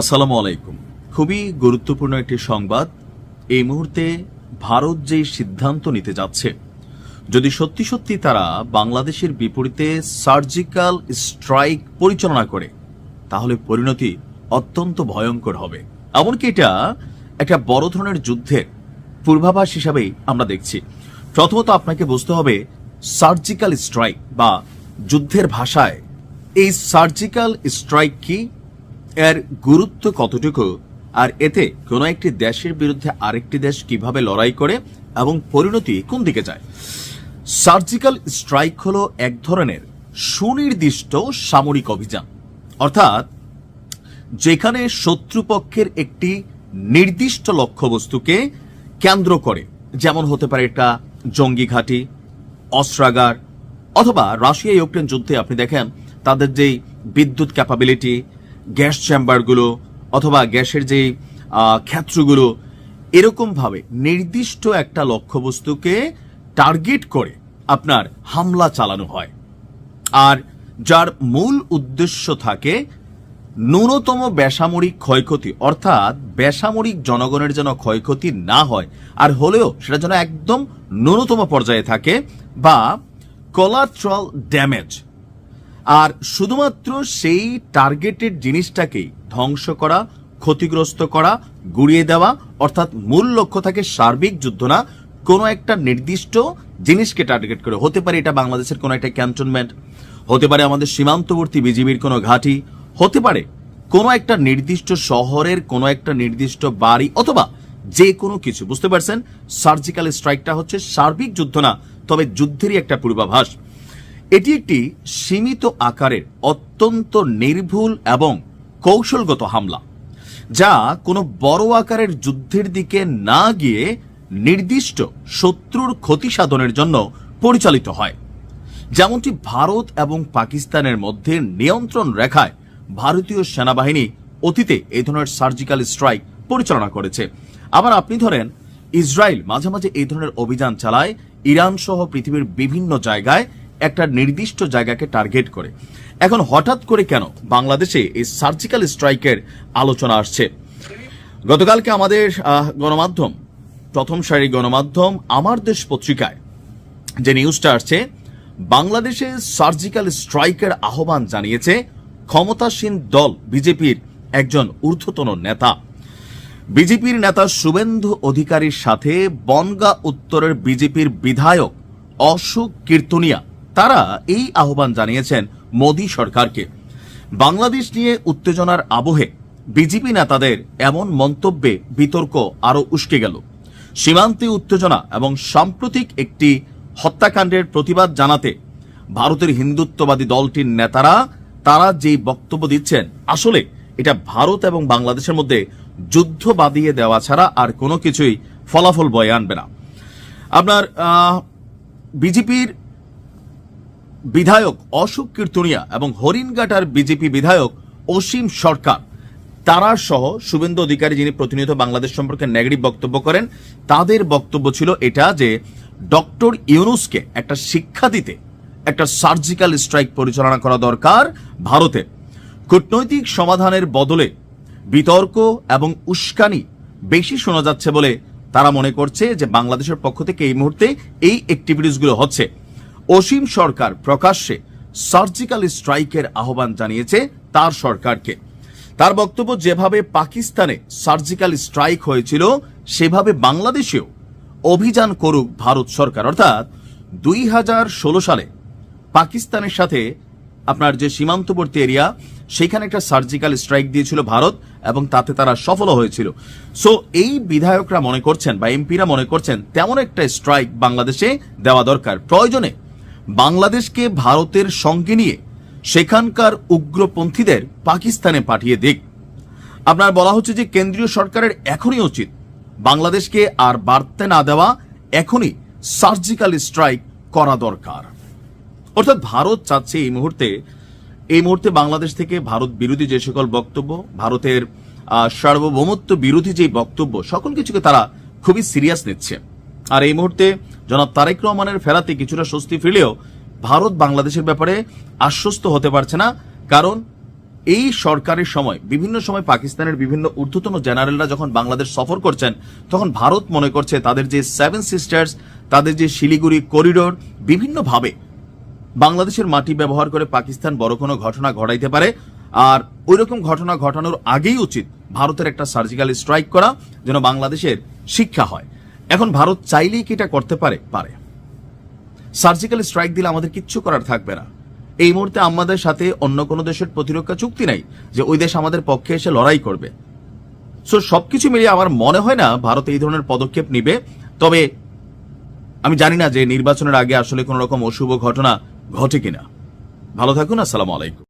আসসালামু আলাইকুম। খুবই গুরুত্বপূর্ণ একটি সংবাদ। এই মুহূর্তে ভারত যে সিদ্ধান্ত নিতে যাচ্ছে, যদি সত্যি সত্যি তারা বাংলাদেশের বিপরীতে সার্জিক্যাল স্ট্রাইক পরিচালনা করে, তাহলে পরিণতি অত্যন্ত ভয়ঙ্কর হবে। এমনকি এটা একটা বড় ধরনের যুদ্ধের পূর্বাভাস হিসাবেই আমরা দেখছি। প্রথমত আপনাকে বুঝতে হবে, সার্জিক্যাল স্ট্রাইক বা যুদ্ধের ভাষায় এই সার্জিক্যাল স্ট্রাইক কি? এর গুরুত্ব কতটুকু? আর এতে কোনো একটি দেশের বিরুদ্ধে আরেকটি দেশ কীভাবে লড়াই করে এবং পরিণতি কোন দিকে যায়? সার্জিক্যাল স্ট্রাইক হলো এক ধরনের সুনির্দিষ্ট সামরিক অভিযান। অর্থাৎ যেখানে শত্রুপক্ষের একটি নির্দিষ্ট লক্ষ্যবস্তুকে কেন্দ্র করে। যেমন হতে পারে এটা জঙ্গি ঘাঁটি, অস্ত্রাগার, অথবা রাশিয়া ইউক্রেন যুদ্ধে আপনি দেখেন তাদের যেই বিদ্যুৎ ক্যাপাবিলিটি গ্যাস চেম্বারগুলো অথবা গ্যাসের আহ, ক্ষেত্রগুলো এরকমভাবে নির্দিষ্ট একটা লক্ষ্যবস্তুকে টার্গেট করে আপনার হামলা চালানো হয়। আর যার মূল উদ্দেশ্য থাকে ন্যূনতম বেসামরিক ক্ষয়ক্ষতি অর্থাৎ বেসামরিক জনগণের যেন ক্ষয়ক্ষতি না হয় আর হলেও সেটা যেন একদম ন্যূনতম পর্যায়ে থাকে বা কোলাট্রাল ড্যামেজ আর শুধুমাত্র সেই টার্গেটেড জিনিসটাকেই ধ্বংস করা, ক্ষতিগ্রস্ত করা, গুড়িয়ে দেওয়া, অর্থাৎ মূল লক্ষ্য থাকে সার্বিক যুদ্ধ না, কোনো একটা নির্দিষ্ট জিনিসকে টার্গেট করে। হতে পারে এটা বাংলাদেশের কোনো একটা ক্যান্টনমেন্ট হতে পারে আমাদের সীমান্তবর্তী বিজিবির কোনো ঘাঁটি, হতে পারে কোনো একটা নির্দিষ্ট শহরের কোনো একটা নির্দিষ্ট বাড়ি অথবা যে কোনো কিছু। বুঝতে পারছেন? সার্জিক্যাল স্ট্রাইকটা হচ্ছে সার্বিক যুদ্ধ না, তবে যুদ্ধেরই একটা পূর্বাভাস। এটি একটি সীমিত আকারের অত্যন্ত নির্ভুল এবং কৌশলগত হামলা, যা কোনো বড় আকারের যুদ্ধের দিকে না গিয়ে নির্দিষ্ট শত্রুর ক্ষতি সাধনের জন্য পরিচালিত হয়। যেমনটি ভারত এবং পাকিস্তানের মধ্যে নিয়ন্ত্রণ রেখায় ভারতীয় সেনাবাহিনী অতীতে এই ধরনের সার্জিক্যাল স্ট্রাইক পরিচালনা করেছে। আবার আপনি ধরেন, ইসরায়েল মাঝে মাঝে এই ধরনের অভিযান চালায়, ইরান সহ পৃথিবীর বিভিন্ন জায়গায় একটা নির্দিষ্ট জায়গাকে টার্গেট করে। এখন হঠাৎ করে কেন বাংলাদেশে এই সার্জিক্যাল স্ট্রাইকের আলোচনা আসছে? গতকালকে আমাদের গণমাধ্যম, প্রথম সারি গণমাধ্যম আমার দেশ পত্রিকায় যে নিউজটা আসছে, বাংলাদেশে সার্জিক্যাল স্ট্রাইকের আহ্বান জানিয়েছে ক্ষমতাসীন দল, বিজেপির একজন ঊর্ধ্বতন নেতা। বিজেপির নেতা শুভেন্দু অধিকারীর সাথে বনগা উত্তরের বিজেপির বিধায়ক অশোক কীর্তনিয়া তারা এই আহ্বান জানিয়েছেন মোদী সরকারকে। বাংলাদেশ নিয়ে উত্তেজনার আবহে বিজেপি নেতাদের এমন মন্তব্যে বিতর্ক আরও উস্কে গেল। সীমান্তে উত্তেজনা এবং সাম্প্রতিক একটি হত্যাকাণ্ডের প্রতিবাদ জানাতে ভারতের হিন্দুত্ববাদী দলটির নেতারা তারা যেই বক্তব্য দিচ্ছেন, আসলে এটা ভারত এবং বাংলাদেশের মধ্যে যুদ্ধ বাদিয়ে দেওয়া ছাড়া আর কোনো কিছুই ফলাফল বয়ে আনবে না। আপনার বিজেপির বিধায়ক অশোক কীর্তনিয়া এবং হরিণঘাটার বিজেপি বিধায়ক অসীম সরকার। তারা সহ শুভেন্দু অধিকারী যিনি প্রতিনিয়ত বাংলাদেশ সম্পর্কে নেগেটিভ বক্তব্য করেন, তাদের বক্তব্য ছিল এটা যে, ডক্টর ইউনুসকে একটা শিক্ষা দিতে একটা সার্জিক্যাল স্ট্রাইক পরিচালনা করা দরকার ভারতে। কূটনৈতিক সমাধানের বদলে বিতর্ক এবং উস্কানি বেশি শোনা যাচ্ছে বলে তারা মনে করছে যে বাংলাদেশের পক্ষ থেকে এই মুহূর্তে এই অ্যাক্টিভিটিসগুলো হচ্ছে। অসীম সরকার প্রকাশ্যে সার্জিক্যাল স্ট্রাইকের আহ্বান জানিয়েছে তার সরকারকে। তার বক্তব্য, যেভাবে পাকিস্তানে সার্জিক্যাল স্ট্রাইক হয়েছিল, সেভাবে বাংলাদেশেও অভিযান করুক ভারত সরকার। অর্থাৎ দুই হাজার ষোলো সালে পাকিস্তানের সাথে আপনার যে সীমান্তবর্তী এরিয়া, সেখানে একটা সার্জিক্যাল স্ট্রাইক দিয়েছিল ভারত এবং তাতে তারা সফল হয়েছিল। সো, এই বিধায়করা মনে করছেন বা এমপিরা মনে করছেন, তেমন একটা স্ট্রাইক বাংলাদেশে দেওয়া দরকার। প্রয়োজনে বাংলাদেশকে ভারতের সঙ্গে নিয়ে সেখানকার উগ্রপন্থীদের পাকিস্তানে পাঠিয়ে দিক। আপনার বলা হচ্ছে যে কেন্দ্রীয় সরকারের এখনই উচিত বাংলাদেশকে আর বাড়তে না দেওয়া, এখনই সার্জিক্যাল স্ট্রাইক করা দরকার। অর্থাৎ ভারত চাচ্ছে এই মুহূর্তে এই মুহূর্তে বাংলাদেশ থেকে ভারত বিরোধী যে সকল বক্তব্য, ভারতের সার্বভৌমত্ব বিরোধী যে বক্তব্য, সকল কিছুকে তারা খুবই সিরিয়াস নিচ্ছে। আর এই মুহূর্তে জনাব তারেক রহমানের ফেরাতে কিছুটা স্বস্তি ফিরলেও ভারত বাংলাদেশের ব্যাপারে আশ্বস্ত হতে পারছে না, কারণ এই সরকারের সময়, বিভিন্ন সময় পাকিস্তানের বিভিন্ন ঊর্ধ্বতন জেনারেলরা যখন বাংলাদেশ সফর করছেন, তখন ভারত মনে করছে তাদের যে সেভেন সিস্টার্স তাদের যে শিলিগুড়ি করিডোর, বিভিন্নভাবে বাংলাদেশের মাটি ব্যবহার করে পাকিস্তান বড় কোনো ঘটনা ঘটাইতে পারে। আর ওই রকম ঘটনা ঘটানোর আগেই উচিত ভারতের একটা সার্জিক্যাল স্ট্রাইক করা, যেন বাংলাদেশের শিক্ষা হয়। এখন ভারত চাইলেই কি এটা করতে পারে? পারে। সার্জিক্যাল স্ট্রাইক দিলে আমাদের কিচ্ছু করার থাকবে না। এই মুহূর্তে আমাদের সাথে অন্য কোনো দেশের প্রতিরক্ষা চুক্তি নাই যে ওই দেশ আমাদের পক্ষে এসে লড়াই করবে। সো সবকিছু মিলিয়ে আমার মনে হয় না ভারত এই ধরনের পদক্ষেপ নিবে। তবে আমি জানি না যে নির্বাচনের আগে আসলে কোনো রকম অশুভ ঘটনা ঘটে কিনা। ভালো থাকুন, আসসালামু আলাইকুম।